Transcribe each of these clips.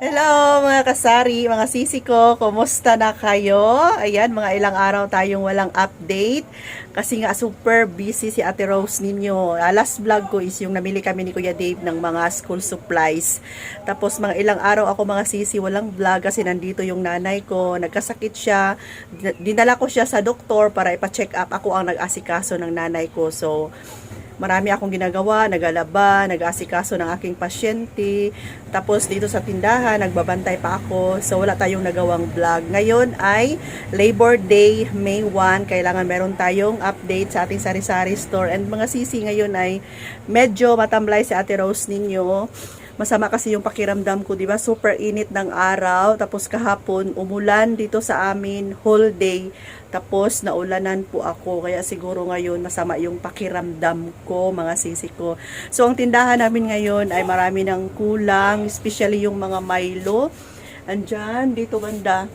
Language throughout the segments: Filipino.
Hello mga kasari, mga sisi ko, kumusta na kayo? Ayan, mga ilang araw tayong walang update kasi nga super busy si Ate Rose ninyo. Last vlog ko is yung namili kami ni Kuya Dave ng mga school supplies. Tapos mga ilang araw ako mga sisi, walang vlog kasi nandito yung nanay ko, nagkasakit siya. Dinala ko siya sa doktor para ipa-check up. Ako ang nag-asikaso ng nanay ko. So, marami akong ginagawa, nagalaba, nag-aasikaso ng aking pasyente. Tapos dito sa tindahan, nagbabantay pa ako. So wala tayong nagawang vlog. Ngayon ay Labor Day, May 1. Kailangan meron tayong update sa ating sari-sari store. And mga sisi ngayon ay medyo matamlay si Ate Rose ninyo. Masama kasi yung pakiramdam ko, di ba? Super init ng araw. Tapos kahapon, umulan dito sa amin, whole day. Tapos naulanan po ako. Kaya siguro ngayon, masama yung pakiramdam ko, mga sisi ko. So, ang tindahan namin ngayon ay marami ng kulang, especially yung mga Milo. Andyan, dito banda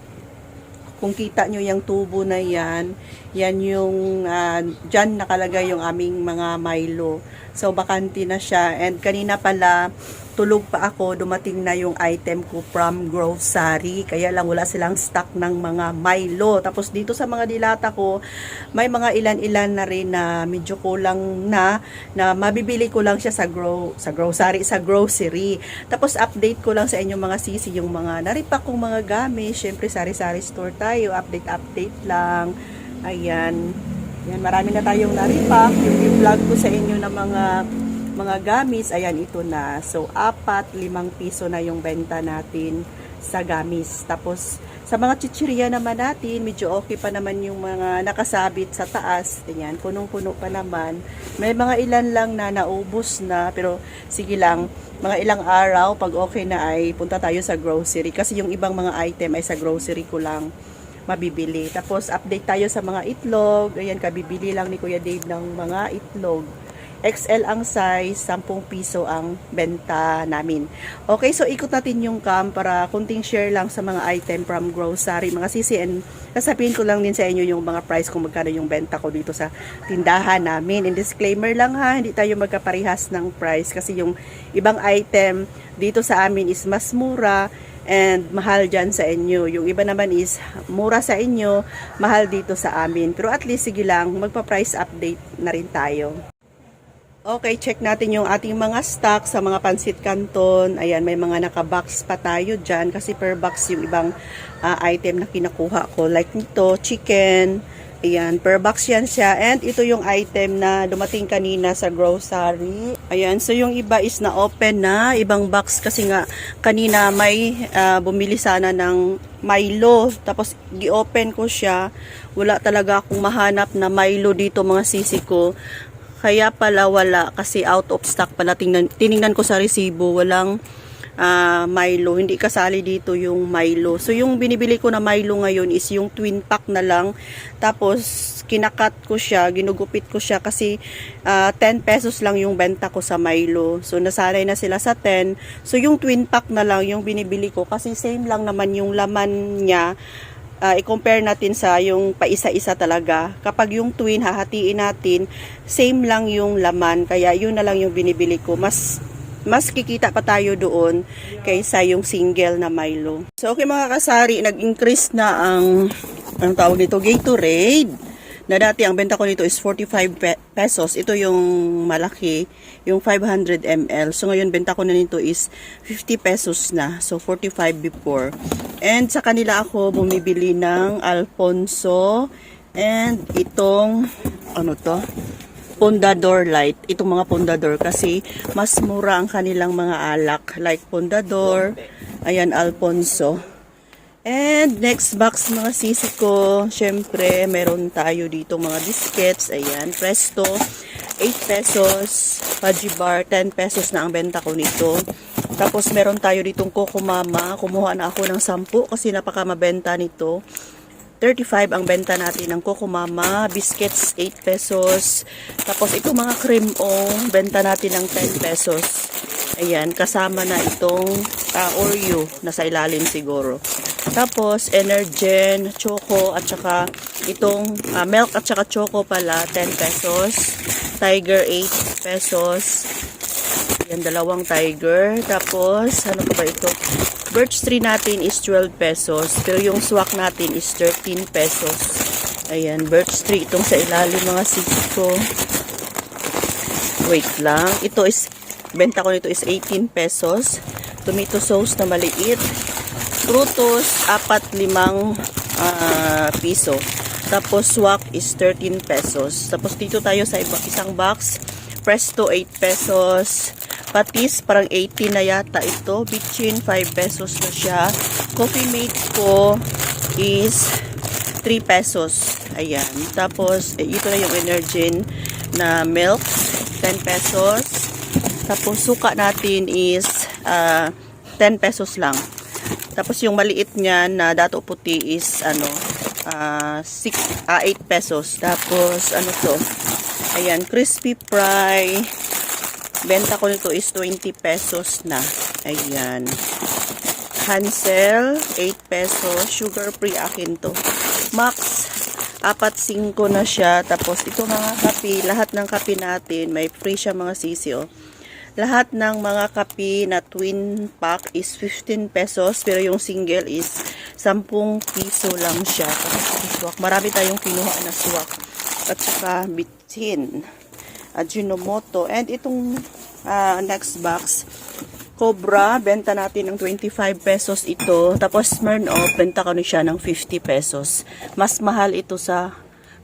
kung kita nyo yung tubo na yan, yan yung, uh, dyan nakalagay yung aming mga Milo. So, bakante na siya. And kanina pala, tulog pa ako, dumating na yung item ko from grocery. Kaya lang wala silang stock ng mga Milo. Tapos dito sa mga dilata ko, may mga ilan-ilan na rin na medyo kulang na, na mabibili ko lang siya sa, grow, sa grocery, sa grocery. Tapos update ko lang sa inyo mga sisi, yung mga naripak kong mga gamit. Siyempre, sari-sari store tayo. Update-update lang. Ayan. Yan, marami na tayong naripak. Yung i-vlog ko sa inyo ng mga mga gamis, ayan ito na. So, apat, limang piso na yung benta natin sa gamis. Tapos, sa mga chichirya naman natin, medyo okay pa naman yung mga nakasabit sa taas. Ayan, punong-puno pa naman. May mga ilan lang na naubos na, pero sige lang, mga ilang araw, pag okay na ay punta tayo sa grocery. Kasi yung ibang mga item ay sa grocery ko lang mabibili. Tapos, update tayo sa mga itlog. Ayan, kabibili lang ni Kuya Dave ng mga itlog. XL ang size, 10 piso ang benta namin. Okay, so ikot natin yung cam para kunting share lang sa mga item from grocery, mga CCN. Kasabihin ko lang din sa inyo yung mga price kung magkano yung benta ko dito sa tindahan namin. And disclaimer lang ha, hindi tayo magkaparihas ng price kasi yung ibang item dito sa amin is mas mura and mahal dyan sa inyo. Yung iba naman is mura sa inyo, mahal dito sa amin. Pero at least sige lang, magpa-price update na rin tayo. Okay, check natin yung ating mga stock sa mga pansit canton. Ayan, may mga naka-box pa tayo dyan kasi per box yung ibang uh, item na kinakuha ko. Like nito, chicken. Ayan, per box yan siya. And ito yung item na dumating kanina sa grocery. Ayan, so yung iba is na open na. Ibang box kasi nga kanina may uh, bumili sana ng Milo. Tapos gi-open ko siya. Wala talaga akong mahanap na Milo dito mga sisi ko. Kaya pala wala kasi out of stock pala tingnan, tiningnan ko sa resibo walang uh, Milo. Hindi kasali dito yung Milo. So yung binibili ko na Milo ngayon is yung twin pack na lang. Tapos kinakat ko siya, ginugupit ko siya kasi uh, 10 pesos lang yung benta ko sa Milo. So nasanay na sila sa 10. So yung twin pack na lang yung binibili ko kasi same lang naman yung laman niya uh, i-compare natin sa yung paisa-isa talaga. Kapag yung twin, hahatiin natin, same lang yung laman. Kaya yun na lang yung binibili ko. Mas mas kikita pa tayo doon kaysa yung single na Milo. So okay mga kasari, nag-increase na ang ang tawag dito, Gatorade. Na dati ang benta ko nito is 45 pe- pesos. Ito yung malaki, yung 500 ml. So ngayon benta ko na nito is 50 pesos na. So 45 before. And sa kanila ako bumibili ng Alfonso and itong ano to? Pondador Light. Itong mga Pondador kasi mas mura ang kanilang mga alak like Pondador, ayan Alfonso. And next box mga sisi ko, syempre meron tayo dito mga biscuits, ayan, Presto, 8 pesos, Fudgy Bar, 10 pesos na ang benta ko nito. Tapos meron tayo ditong Coco Mama. Kumuha na ako ng 10 kasi napaka mabenta nito. 35 ang benta natin ng Coco Mama. Biscuits, 8 pesos. Tapos ito mga cream o, benta natin ng 10 pesos. Ayan, kasama na itong uh, Oreo na sa ilalim siguro. Tapos, Energen, Choco, at saka itong uh, milk at saka Choco pala, 10 pesos. Tiger, 8 pesos. Yan, dalawang tiger. Tapos, ano pa ba ito? birch tree natin is 12 pesos. Pero yung swak natin is 13 pesos. Ayan, birch tree. Itong sa ilalim mga sisi ko. Wait lang. Ito is, benta ko nito is 18 pesos. Tomato sauce na maliit. Frutos, apat limang ah, piso. Tapos swak is 13 pesos. Tapos dito tayo sa iba, isang box. Presto 8 pesos. Patis parang 18 na yata ito. Bitchin 5 pesos na siya. Coffee mate ko is 3 pesos. Ayan. Tapos eh, ito na yung Energin na milk 10 pesos. Tapos suka natin is ah, 10 pesos lang. Tapos yung maliit niya na dato puti is ano ah 6 ah 8 pesos. Tapos ano to? Ayan, crispy fry. Benta ko nito is 20 pesos na. Ayan. Hansel, 8 pesos. Sugar free akin to. Max, apat 5 na siya. Tapos ito mga kape, lahat ng kape natin, may free siya mga sisi oh. Lahat ng mga kape na twin pack is 15 pesos. Pero yung single is 10 piso lang siya. Tapos swak. Marami tayong kinuha na swak. At saka bitin. Ajinomoto. And itong ah, next box, Cobra, benta natin ng 25 pesos ito. Tapos Smirnoff, benta ko siya ng 50 pesos. Mas mahal ito sa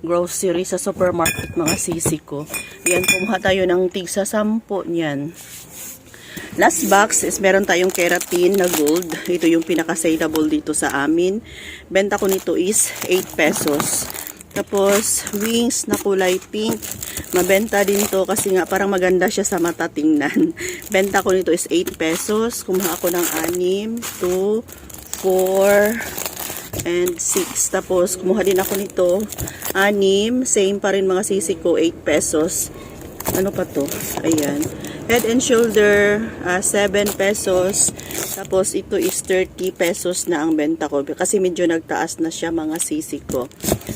grocery sa supermarket mga sisi ko. Yan, kumuha tayo ng tigsa 10 niyan. Last box is meron tayong keratin na gold. Ito yung pinaka-saleable dito sa amin. Benta ko nito is 8 pesos. Tapos, wings na kulay pink. Mabenta din to kasi nga parang maganda siya sa mata tingnan. Benta ko nito is 8 pesos. Kumuha ako ng 6, 2, 4, and 6. Tapos, kumuha din ako nito. 6. Same pa rin mga sisi ko. 8 pesos. Ano pa to? Ayan. Head and shoulder, ah, 7 pesos. Tapos, ito is 30 pesos na ang benta ko. Kasi medyo nagtaas na siya mga sisi ko.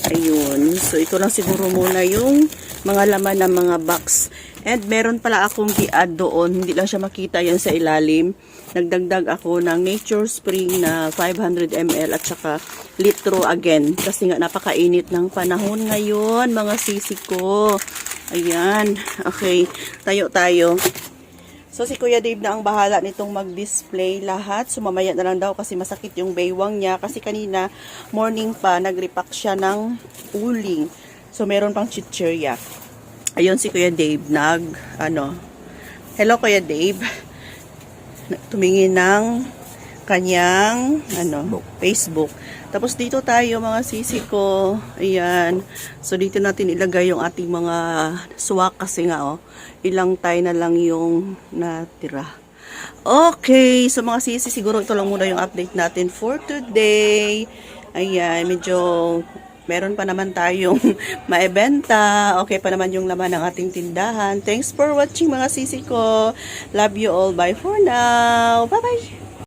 Ayun. So, ito lang siguro muna yung mga laman ng mga box. And meron pala akong gi-add doon. Hindi lang siya makita yan sa ilalim. Nagdagdag ako ng Nature Spring na 500 ml at saka litro again. Kasi nga napakainit ng panahon ngayon, mga sisi ko. Ayan. Okay. Tayo tayo. So, si Kuya Dave na ang bahala nitong mag-display lahat. So, mamaya na lang daw kasi masakit yung baywang niya. Kasi kanina, morning pa, nag-repack siya ng uling. So, meron pang chichirya. Ayun si Kuya Dave, nag, ano, hello Kuya Dave. Tumingin ng kanyang, ano, Facebook. Tapos dito tayo mga sisi ko. Ayan. So dito natin ilagay yung ating mga swak kasi nga oh, ilang tayo na lang yung natira. Okay, so mga sisi, siguro ito lang muna yung update natin for today. Ayan, medyo meron pa naman tayong maibenta. Okay pa naman yung laman ng ating tindahan. Thanks for watching mga sisi ko. Love you all. Bye for now. Bye-bye.